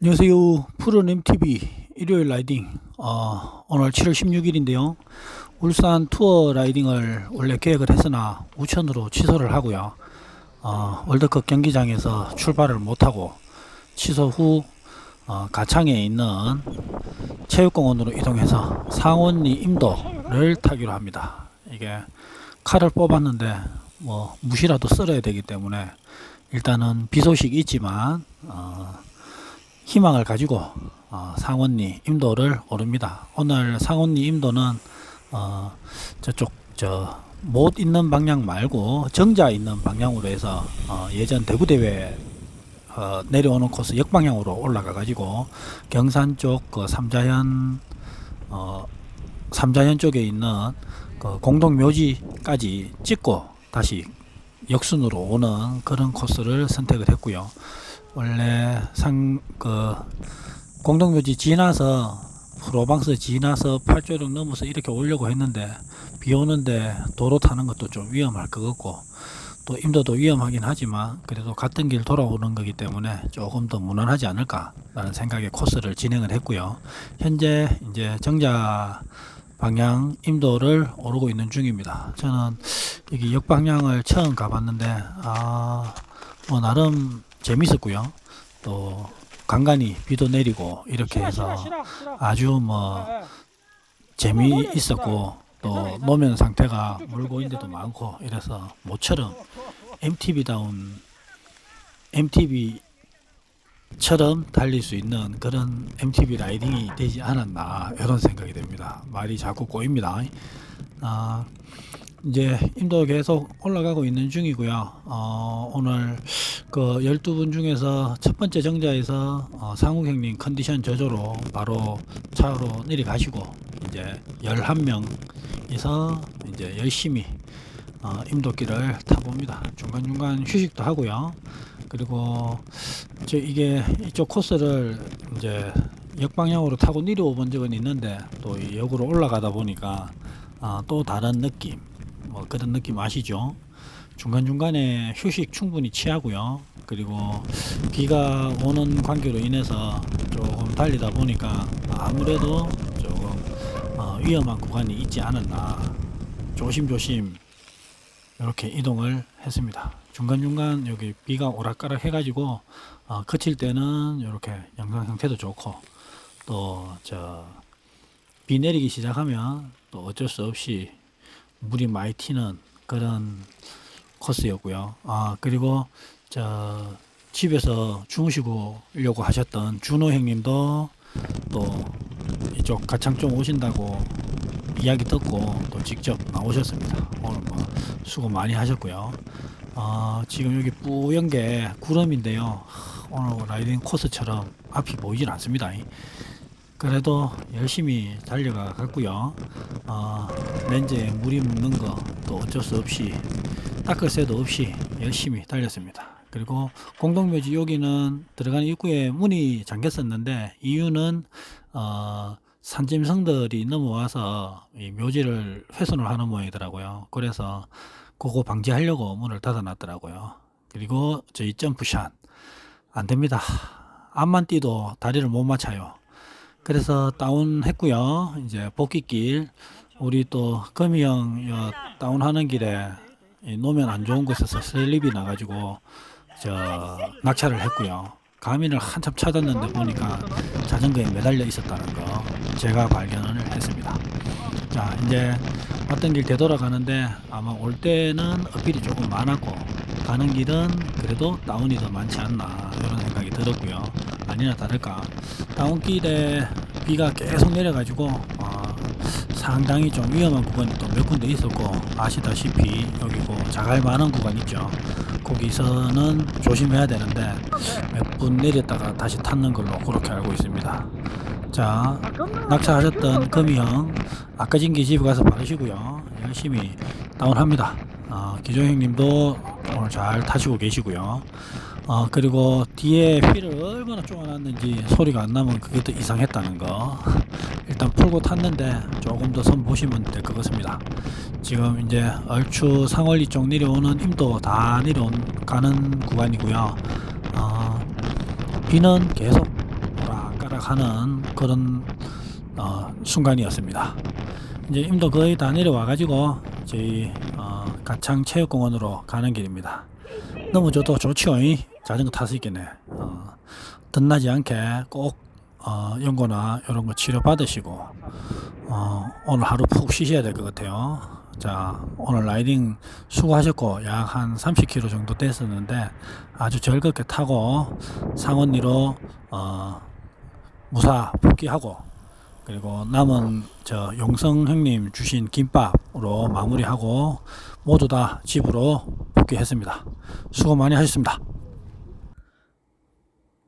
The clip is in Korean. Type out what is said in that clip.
안녕하세요. 푸른 MTV 일요일 라이딩. 어, 오늘 7월 16일인데요. 울산 투어 라이딩을 원래 계획을 했으나 우천으로 취소를 하고요. 어, 월드컵 경기장에서 출발을 못하고 취소 후 어, 가창에 있는 체육공원으로 이동해서 상원리 임도를 타기로 합니다. 이게 칼을 뽑았는데 뭐 무시라도 썰어야 되기 때문에 일단은 비 소식이 있지만 어, 희망을 가지고 어, 상원리 임도를 오릅니다. 오늘 상원리 임도는 어, 저쪽 저 못 있는 방향 말고 정자 있는 방향으로 해서 어, 예전 대구 대회 어, 내려오는 코스 역방향으로 올라가 가지고 경산 쪽 그 삼자현 어, 삼자현 쪽에 있는 그 공동 묘지까지 찍고 다시 역순으로 오는 그런 코스를 선택을 했고요. 원래 상 그 공동묘지 지나서 프로방스 지나서 팔조령 넘어서 이렇게 오려고 했는데 비 오는데 도로 타는 것도 좀 위험할 것 같고 또 임도도 위험하긴 하지만 그래도 같은 길 돌아오는 거기 때문에 조금 더 무난하지 않을까라는 생각에 코스를 진행을 했고요. 현재 이제 정자 방향 임도를 오르고 있는 중입니다. 저는 여기 역방향을 처음 가봤는데 아 뭐 나름 재밌었고요. 또 간간히 비도 내리고 이렇게 해서 아주 뭐 재미 있었고 또 노면 상태가 물고인데도 많고 이래서 모처럼 MTB다운 MTB처럼 달릴 수 있는 그런 MTB 라이딩이 되지 않았나 이런 생각이 됩니다. 말이 자꾸 꼬입니다. 아, 이제 임도 계속 올라가고 있는 중이고요. 어, 오늘 그 12분 중에서 첫 번째 정자에서 어, 상욱 형님 컨디션 저조로 바로 차로 내려가시고 이제 11명에서 이제 열심히 어, 임도길을 타봅니다. 중간중간 휴식도 하고요. 그리고 저 이게 이쪽 코스를 이제 역방향으로 타고 내려오 본 적은 있는데 또이 역으로 올라가다 보니까 어, 또 다른 느낌 뭐 그런 느낌 아시죠? 중간중간에 휴식 충분히 취하고요. 그리고 비가 오는 관계로 인해서 조금 달리다 보니까 아무래도 조금 어, 위험한 구간이 있지 않았나 조심조심 이렇게 이동을 했습니다. 중간중간 여기 비가 오락가락 해가지고 어, 그칠 때는 이렇게 영상 형태도 좋고 또 저 비 내리기 시작하면 또 어쩔 수 없이 물이 많이 튀는 그런 코스였고요. 아 그리고 저 집에서 주무시고려고 하셨던 준호 형님도 또 이쪽 가창 좀 오신다고 이야기 듣고 또 직접 나오셨습니다. 오늘 뭐 수고 많이 하셨고요. 어, 지금 여기 뿌연 게 구름인데요. 오늘 라이딩 코스처럼 앞이 보이질 않습니다. 그래도 열심히 달려가 갔고요. 어, 렌즈에 물이 묻는 거또 어쩔 수 없이 닦을 새도 없이 열심히 달렸습니다. 그리고 공동묘지 여기는 들어가는 입구에 문이 잠겼었는데 이유는 어, 산짐승들이 넘어와서 이 묘지를 훼손을 하는 모양이더라고요. 그래서 그거 방지하려고 문을 닫아놨더라고요. 그리고 저희 점프샷 안 됩니다. 앞만 뛰도 다리를 못 맞춰요. 그래서 다운했고요. 이제 복귀길 우리 또 거미 형 다운하는 길에 노면 안 좋은 곳에서 슬립이 나가지고 저 낙차를 했고요. 가민을 한참 찾았는데 보니까 자전거에 매달려 있었다는 거 제가 발견을 했습니다. 자 이제 왔던 길 되돌아가는데 아마 올 때는 어필이 조금 많았고 가는 길은 그래도 다운이 더 많지 않나 이런 생각이 들었고요. 아니나 다를까 다운길에 비가 계속 내려가지고 어, 상당히 좀 위험한 구간이 또 몇 군데 있었고 아시다시피 여기 고 자갈 많은 구간 있죠. 거기서는 조심해야 되는데 몇 분 내렸다가 다시 탔는 걸로 그렇게 알고 있습니다. 자 낙차하셨던 금이형 아까 진기 집에 가서 받으시고요. 열심히 다운합니다. 어, 기종 형님도 오늘 잘 타시고 계시고요. 어, 그리고 뒤에 휠을 얼마나 쪼아놨는지 소리가 안 나면 그게 더 이상했다는 거. 일단 풀고 탔는데 조금 더 선 보시면 될 것 같습니다. 지금 이제 얼추 상월리 쪽 내려오는 임도 다 내려온 가는 구간이고요. 어, 비는 계속 시작하는 그런 어, 순간이었습니다. 이제 임도 거의 다 내려와 가지고 저희 어, 가창 체육공원으로 가는 길입니다. 너무 저도 좋지요. 이? 자전거 탈 수 있겠네. 어, 덧나지 않게 꼭 어, 연고나 이런 거 치료 받으시고 어, 오늘 하루 푹 쉬셔야 될 것 같아요. 자, 오늘 라이딩 수고하셨고 약 한 30km 정도 됐었는데 아주 즐겁게 타고 상원리로 어, 무사 복귀하고 그리고 남은 저 용성 형님 주신 김밥으로 마무리하고 모두 다 집으로 복귀했습니다. 수고 많이 하셨습니다.